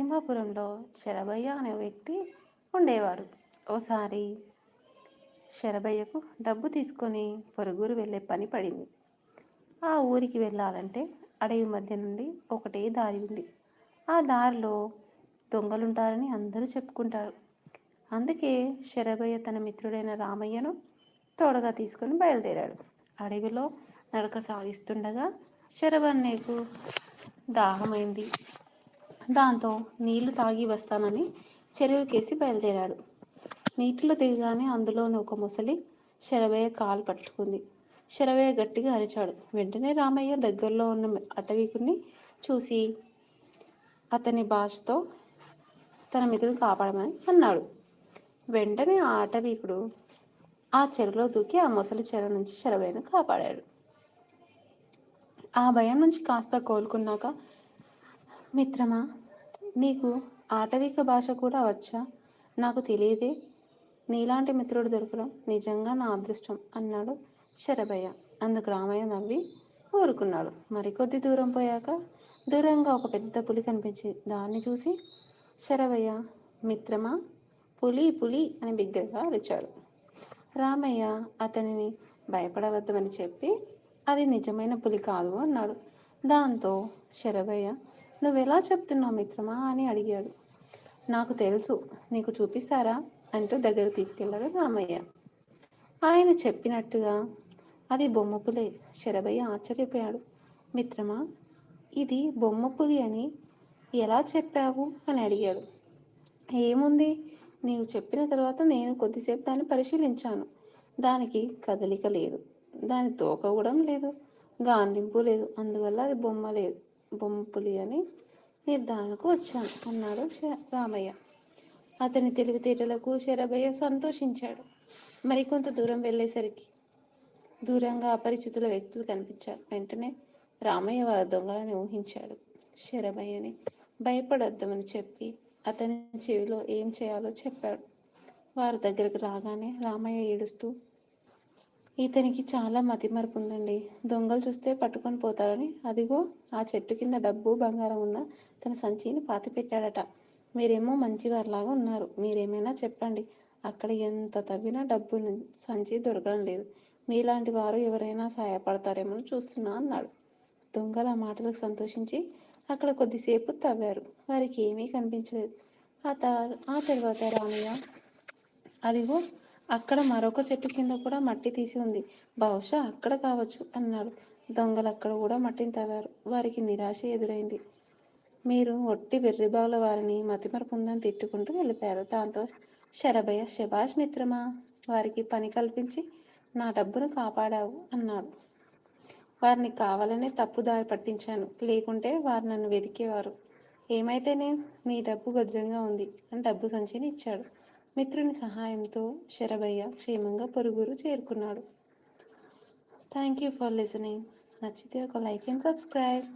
నరసింహపురంలో శరభయ్య అనే వ్యక్తి ఉండేవాడు. ఓసారి శరభయ్యకు డబ్బు తీసుకొని పొరుగురు వెళ్ళే పని పడింది. ఆ ఊరికి వెళ్ళాలంటే అడవి మధ్య నుండి ఒకటే దారి ఉంది. ఆ దారిలో దొంగలుంటారని అందరూ చెప్పుకుంటారు. అందుకే శరభయ్య తన మిత్రుడైన రామయ్యను తోడగా తీసుకొని బయలుదేరాడు. అడవిలో నడక సాగిస్తుండగా శరభన్నయ్యకు దాహమైంది. దాంతో నీళ్ళు తాగి వస్తానని చెరువుకేసి బయలుదేరాడు. నీటిలో దిగగానే అందులోని ఒక ముసలి శరభయ్య కాలు పట్టుకుంది. శరభయ్య గట్టిగా అరిచాడు. వెంటనే రామయ్య దగ్గరలో ఉన్న అటవీకుని చూసి అతని భాషతో తన మిత్రుడు కాపాడమని అన్నాడు. వెంటనే ఆ అటవీకుడు ఆ చెరువులో దూకి ఆ ముసలి చెరువు నుంచి శరభయ్యను కాపాడాడు. ఆ భయం నుంచి కాస్త కోలుకున్నాక మిత్రమా నీకు ఆటవిక భాష కూడా వచ్చా? నాకు తెలియదే. నీలాంటి మిత్రుడు దొరకడం నిజంగా నా అదృష్టం అన్నాడు శరభయ్య. అందుకు రామయ్య నవ్వి ఊరుకున్నాడు. మరికొద్ది దూరం పోయాక దూరంగా ఒక పెద్ద పులి కనిపించింది దాన్ని చూసి శరభయ్య మిత్రమా? పులి పులి అని బిగ్గరగా అరిచాడు. రామయ్య అతనిని భయపడవద్దని చెప్పి అది నిజమైన పులి కాదు అన్నాడు. దాంతో శరభయ్య నువ్వెలా చెప్తున్నావు మిత్రమా? అని అడిగాడు. నాకు తెలుసు. నీకు చూపిస్తారా? అంటూ దగ్గర తీసుకెళ్ళాడు రామయ్య. ఆయన చెప్పినట్టుగా అది బొమ్మపులే శరభయ్య ఆశ్చర్యపోయాడు. మిత్రమా ఇది బొమ్మ పులి అని ఎలా చెప్పావు? అని అడిగాడు. ఏముంది? నీవు చెప్పిన తర్వాత నేను కొద్దిసేపు దాన్ని పరిశీలించాను. దానికి కదలిక లేదు. దాని తోక కూడా లేదు. గాండింపు లేదు. అందువల్ల అది బొమ్మ లేదు. బొమ్మ పులి అని నిర్ధారణకు వచ్చాను అన్నాడు శ- రామయ్య. అతని తెలివితేటలకు శరభయ్య సంతోషించాడు. మరికొంత దూరం వెళ్ళేసరికి దూరంగా అపరిచితుల వ్యక్తులు కనిపించారు. వెంటనే రామయ్య వారి దొంగలని ఊహించాడు. శరభయ్యని భయపడొద్దామని చెప్పి అతని చెవిలో ఏం చేయాలో చెప్పాడు. వారి దగ్గరకు రాగానే రామయ్య ఏడుస్తూ ఇతనికి చాలా మతిమరుపు ఉందండి. దొంగలు చూస్తే పట్టుకొని పోతారని అదిగో ఆ చెట్టు కింద డబ్బు బంగారం ఉన్న తన సంచిని పాతి పెట్టాడట మీరేమో మంచివారిలాగా ఉన్నారు. మీరేమైనా చెప్పండి. అక్కడ ఎంత తవ్వినా డబ్బు సంచి దొరకడం లేదు. మీలాంటి వారు ఎవరైనా సహాయపడతారేమో చూస్తున్నా అన్నాడు. దొంగలు ఆ మాటలకు సంతోషించి అక్కడ కొద్దిసేపు తవ్వారు. వారికి ఏమీ కనిపించలేదు. ఆ త- ఆ తర్వాత రామయ్య అదిగో అక్కడ మరొక చెట్టు కింద కూడా మట్టి తీసి ఉంది. బహుశా అక్కడ కావచ్చు అన్నాడు. దొంగలు అక్కడ కూడా మట్టిని తవ్వారు. వారికి నిరాశ ఎదురైంది. మీరు ఒట్టి వెర్రిబావుల వారిని మతిమరపు ఉందని తిట్టుకుంటూ వెళ్ళిపోయారు. దాంతో శరభయ్య శభాష్ మిత్రమా వారికి పని కల్పించి నా డబ్బును కాపాడావు అన్నాడు. వారిని కావాలనే తప్పుదారి పట్టించాను. లేకుంటే వారు నన్ను వెతికేవారు. ఏమైతేనే నీ డబ్బు భద్రంగా ఉంది అని డబ్బు సంచిని ఇచ్చాడు. మిత్రుని సహాయంతో శరభయ్య క్షేమంగా పొరుగురు చేరుకున్నాడు. థ్యాంక్ యూ ఫర్ లిసనింగ్ నచ్చితే ఒక లైక్ అండ్ సబ్స్క్రైబ్.